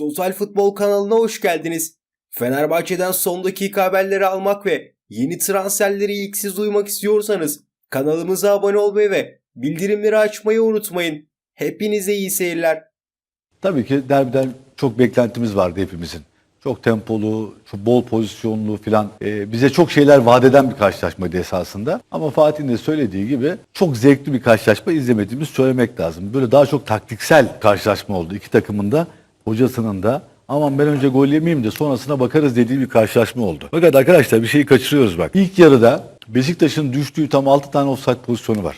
Total Futbol kanalına hoş geldiniz. Fenerbahçe'den son dakika haberleri almak ve yeni transferleri ilk siz duymak istiyorsanız kanalımıza abone olmayı ve bildirimleri açmayı unutmayın. Hepinize iyi seyirler. Tabii ki derbiden çok beklentimiz vardı hepimizin. Çok tempolu, çok bol pozisyonlu filan. Ee, bize çok şeyler vaat eden bir karşılaşmaydı esasında. Ama Fatih'in de söylediği gibi çok zevkli bir karşılaşma izlemediğimiz söylemek lazım. Böyle daha çok taktiksel karşılaşma oldu. İki takımın da hocasının da aman ben önce gol yemeyeyim de sonrasına bakarız dediği bir karşılaşma oldu. Fakat arkadaşlar bir şeyi kaçırıyoruz bak. İlk yarıda Beşiktaş'ın düştüğü tam 6 tane offside pozisyonu var.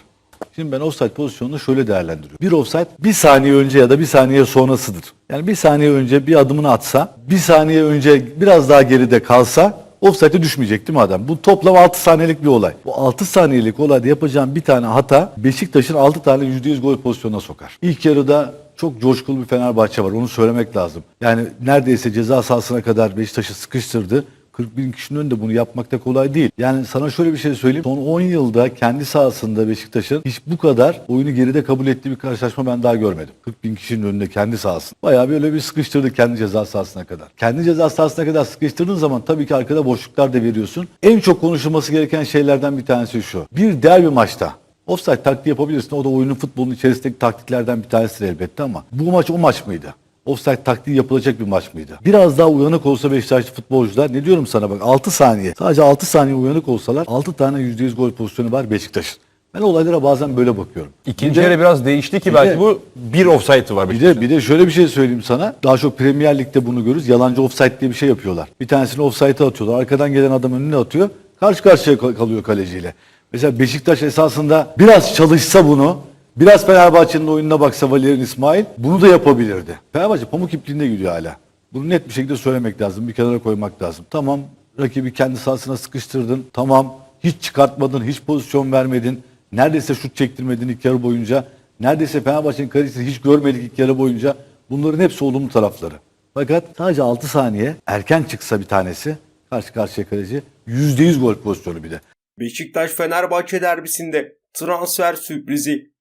Şimdi ben offside pozisyonunu şöyle değerlendiriyorum. Bir offside bir saniye önce ya da bir saniye sonrasıdır. Yani bir saniye önce bir adımını atsa, bir saniye önce biraz daha geride kalsa offside'e düşmeyecek değil mi adam? Bu toplam 6 saniyelik bir olay. Bu 6 saniyelik olayda yapacağım bir tane hata Beşiktaş'ın 6 tane %100 gol pozisyonuna sokar. İlk yarıda çok coşkulu bir Fenerbahçe var. Onu söylemek lazım. Yani neredeyse ceza sahasına kadar Beşiktaş'ı sıkıştırdı. 40 bin kişinin önünde bunu yapmak da kolay değil. Yani sana şöyle bir şey söyleyeyim. Son 10 yılda kendi sahasında Beşiktaş'ın hiç bu kadar oyunu geride kabul ettiği bir karşılaşma ben daha görmedim. 40 bin kişinin önünde kendi sahasında. Bayağı böyle bir sıkıştırdı kendi ceza sahasına kadar. Kendi ceza sahasına kadar sıkıştırdığın zaman tabii ki arkada boşluklar da veriyorsun. En çok konuşulması gereken şeylerden bir tanesi şu. Bir derbi maçta Offside taktiği yapabilirsin. O da oyunun futbolun içerisindeki taktiklerden bir tanesidir elbette ama bu maç o maç mıydı? Offside taktiği yapılacak bir maç mıydı? Biraz daha uyanık olsa Beşiktaşlı futbolcular ne diyorum sana bak 6 saniye. Sadece 6 saniye uyanık olsalar 6 tane %100 gol pozisyonu var Beşiktaş'ın. Ben olaylara bazen böyle bakıyorum. İkinci yarı biraz değişti ki bir belki de- bu bir offside'ı var. bir de bir de şöyle bir şey söyleyeyim sana. Daha çok Premier Lig'de bunu görürüz. Yalancı offside diye bir şey yapıyorlar. Bir tanesini offside'a atıyorlar. Arkadan gelen adam önüne atıyor. Karşı karşıya kal- kalıyor kaleciyle. Mesela Beşiktaş esasında biraz çalışsa bunu, biraz Fenerbahçe'nin oyununa baksa Valerian İsmail bunu da yapabilirdi. Fenerbahçe pamuk ipliğinde gidiyor hala. Bunu net bir şekilde söylemek lazım. Bir kenara koymak lazım. Tamam rakibi kendi sahasına sıkıştırdın. Tamam hiç çıkartmadın, hiç pozisyon vermedin. Neredeyse şut çektirmedin ilk yarı boyunca. Neredeyse Fenerbahçe'nin kalecisini hiç görmedik ilk yarı boyunca. Bunların hepsi olumlu tarafları. Fakat sadece 6 saniye erken çıksa bir tanesi karşı karşıya kaleci %100 gol pozisyonu bir de. Beşiktaş Fenerbahçe derbisinde transfer sürprizi.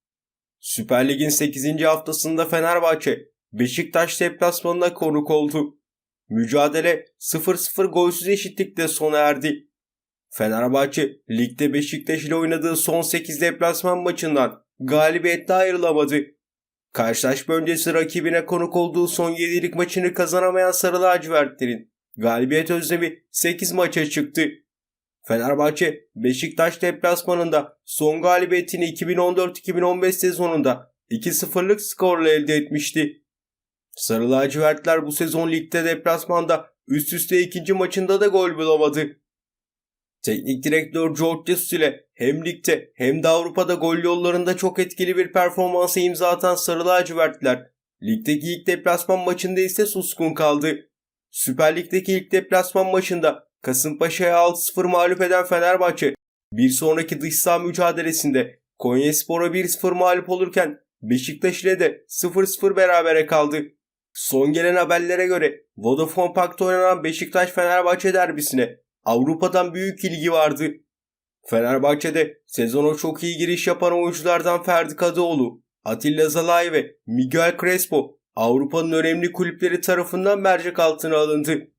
Süper Lig'in 8. haftasında Fenerbahçe Beşiktaş deplasmanına konuk oldu. Mücadele 0-0 golsüz eşitlikle sona erdi. Fenerbahçe ligde Beşiktaş ile oynadığı son 8 deplasman maçından galibiyetle ayrılamadı. Karşılaşma öncesi rakibine konuk olduğu son 7'lik maçını kazanamayan Sarı Lacivertlerin galibiyet özlemi 8 maça çıktı. Fenerbahçe Beşiktaş deplasmanında son galibiyetini 2014-2015 sezonunda 2-0'lık skorla elde etmişti. Sarı lacivertler bu sezon ligde deplasmanda üst üste ikinci maçında da gol bulamadı. Teknik direktör George Jesus ile hem ligde hem de Avrupa'da gol yollarında çok etkili bir performansa imza atan Sarı lacivertler ligdeki ilk deplasman maçında ise suskun kaldı. Süper Lig'deki ilk deplasman maçında Kasımpaşa'ya 6-0 mağlup eden Fenerbahçe bir sonraki dış saha mücadelesinde Konyaspor'a 1-0 mağlup olurken Beşiktaş ile de 0-0 berabere kaldı. Son gelen haberlere göre Vodafone Park'ta oynanan Beşiktaş-Fenerbahçe derbisine Avrupa'dan büyük ilgi vardı. Fenerbahçe'de sezona çok iyi giriş yapan oyunculardan Ferdi Kadıoğlu, Atilla Zalai ve Miguel Crespo Avrupa'nın önemli kulüpleri tarafından mercek altına alındı.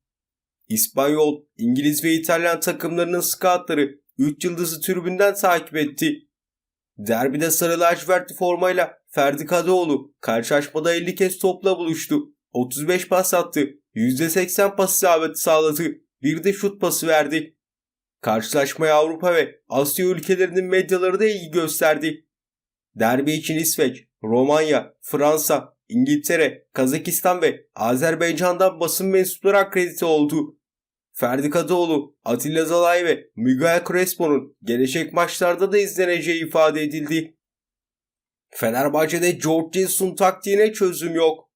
İspanyol, İngiliz ve İtalyan takımlarının scoutları 3 yıldızı tribünden takip etti. Derbide sarı lacivertli formayla Ferdi Kadıoğlu karşılaşmada 50 kez topla buluştu. 35 pas attı, %80 pas isabeti sağladı, bir de şut pası verdi. Karşılaşmaya Avrupa ve Asya ülkelerinin medyaları da ilgi gösterdi. Derbi için İsveç, Romanya, Fransa, İngiltere, Kazakistan ve Azerbaycan'dan basın mensupları akredite oldu. Ferdi Kadıoğlu, Atilla Zalay ve Miguel Crespo'nun gelecek maçlarda da izleneceği ifade edildi. Fenerbahçe'de George Jesus'un taktiğine çözüm yok.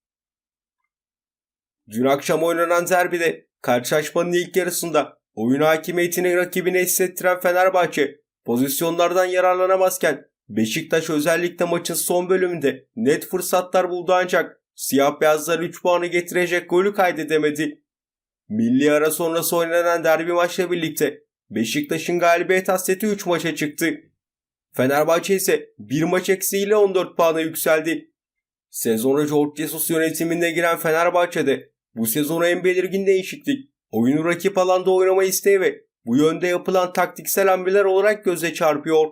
Dün akşam oynanan derbide karşılaşmanın ilk yarısında oyun hakimiyetini rakibine hissettiren Fenerbahçe pozisyonlardan yararlanamazken Beşiktaş özellikle maçın son bölümünde net fırsatlar buldu ancak siyah beyazlar 3 puanı getirecek golü kaydedemedi. Milli ara sonrası oynanan derbi maçla birlikte Beşiktaş'ın galibiyet hasreti 3 maça çıktı. Fenerbahçe ise bir maç eksiğiyle 14 puana yükseldi. Sezona George Jesus yönetiminde giren Fenerbahçe'de bu sezon en belirgin değişiklik oyunu rakip alanda oynama isteği ve bu yönde yapılan taktiksel hamleler olarak göze çarpıyor.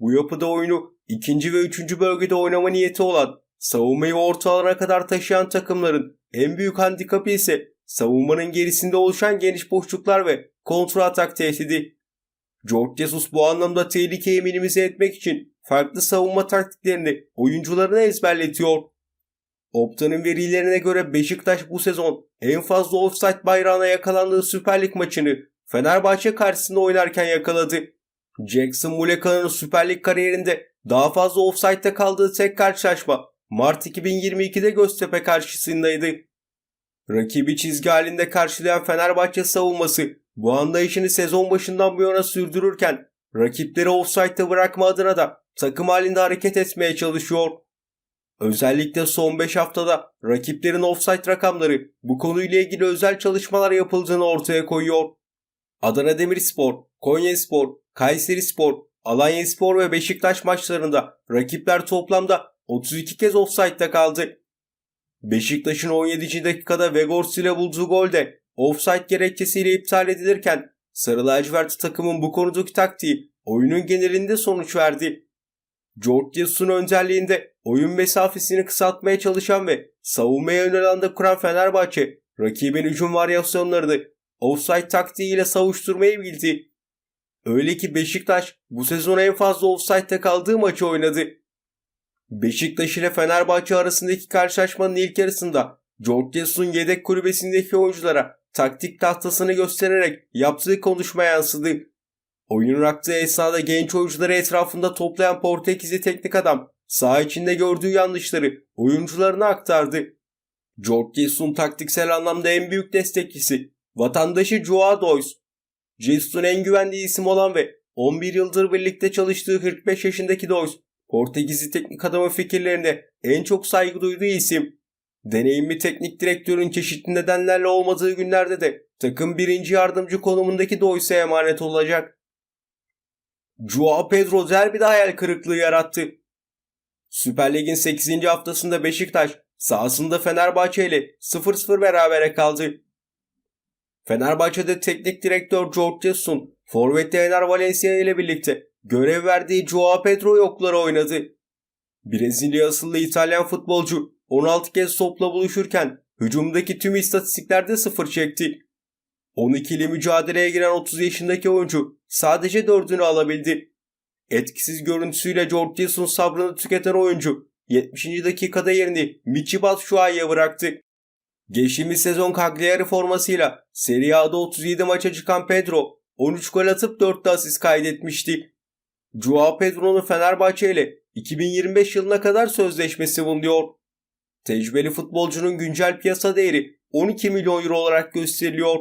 Bu yapıda oyunu ikinci ve üçüncü bölgede oynama niyeti olan savunmayı orta alana kadar taşıyan takımların en büyük handikapı ise savunmanın gerisinde oluşan geniş boşluklar ve kontra atak tehdidi. George Jesus bu anlamda tehlikeyi minimize etmek için farklı savunma taktiklerini oyuncularına ezberletiyor. Opta'nın verilerine göre Beşiktaş bu sezon en fazla offside bayrağına yakalandığı Süper Lig maçını Fenerbahçe karşısında oynarken yakaladı. Jackson Muleka'nın Süper Lig kariyerinde daha fazla offside'de kaldığı tek karşılaşma Mart 2022'de Göztepe karşısındaydı. Rakibi çizgi halinde karşılayan Fenerbahçe savunması bu anlayışını sezon başından bu yana sürdürürken rakipleri offside'de bırakma adına da takım halinde hareket etmeye çalışıyor. Özellikle son 5 haftada rakiplerin offside rakamları bu konuyla ilgili özel çalışmalar yapıldığını ortaya koyuyor. Adana Demirspor, Konyaspor, Kayserispor, Alanyaspor ve Beşiktaş maçlarında rakipler toplamda 32 kez offside'da kaldı. Beşiktaş'ın 17. dakikada Vegors ile bulduğu gol de offside gerekçesiyle iptal edilirken Sarı lacivert takımın bu konudaki taktiği oyunun genelinde sonuç verdi. George Jesus'un önderliğinde oyun mesafesini kısaltmaya çalışan ve savunmaya ön alanda kuran Fenerbahçe rakibin hücum varyasyonlarını offside taktiğiyle savuşturmayı bildi. Öyle ki Beşiktaş bu sezon en fazla offside'de kaldığı maçı oynadı. Beşiktaş ile Fenerbahçe arasındaki karşılaşmanın ilk yarısında George yedek kulübesindeki oyunculara taktik tahtasını göstererek yaptığı konuşma yansıdı. Oyunun aktığı esnada genç oyuncuları etrafında toplayan Portekizli teknik adam saha içinde gördüğü yanlışları oyuncularına aktardı. George taktiksel anlamda en büyük destekçisi vatandaşı Joao Dois. Jesus'un en güvendiği isim olan ve 11 yıldır birlikte çalıştığı 45 yaşındaki Dois, Portekizli teknik adamın fikirlerine en çok saygı duyduğu isim. Deneyimli teknik direktörün çeşitli nedenlerle olmadığı günlerde de takım birinci yardımcı konumundaki Dois'e emanet olacak. Joao Pedro derbide hayal kırıklığı yarattı. Süper Lig'in 8. haftasında Beşiktaş sahasında Fenerbahçe ile 0-0 berabere kaldı. Fenerbahçe'de teknik direktör George Jesus'un forvet Ener Valencia ile birlikte görev verdiği Joao Pedro yokları oynadı. Brezilya asıllı İtalyan futbolcu 16 kez topla buluşurken hücumdaki tüm istatistiklerde sıfır çekti. 12'li mücadeleye giren 30 yaşındaki oyuncu sadece 4'ünü alabildi. Etkisiz görüntüsüyle George sabrını tüketen oyuncu 70. dakikada yerini Michi Batshuayi'ye bıraktı. Geçtiğimiz sezon Cagliari formasıyla Serie A'da 37 maça çıkan Pedro 13 gol atıp 4 de asist kaydetmişti. Joao Pedro'nun Fenerbahçe ile 2025 yılına kadar sözleşmesi bulunuyor. Tecrübeli futbolcunun güncel piyasa değeri 12 milyon euro olarak gösteriliyor.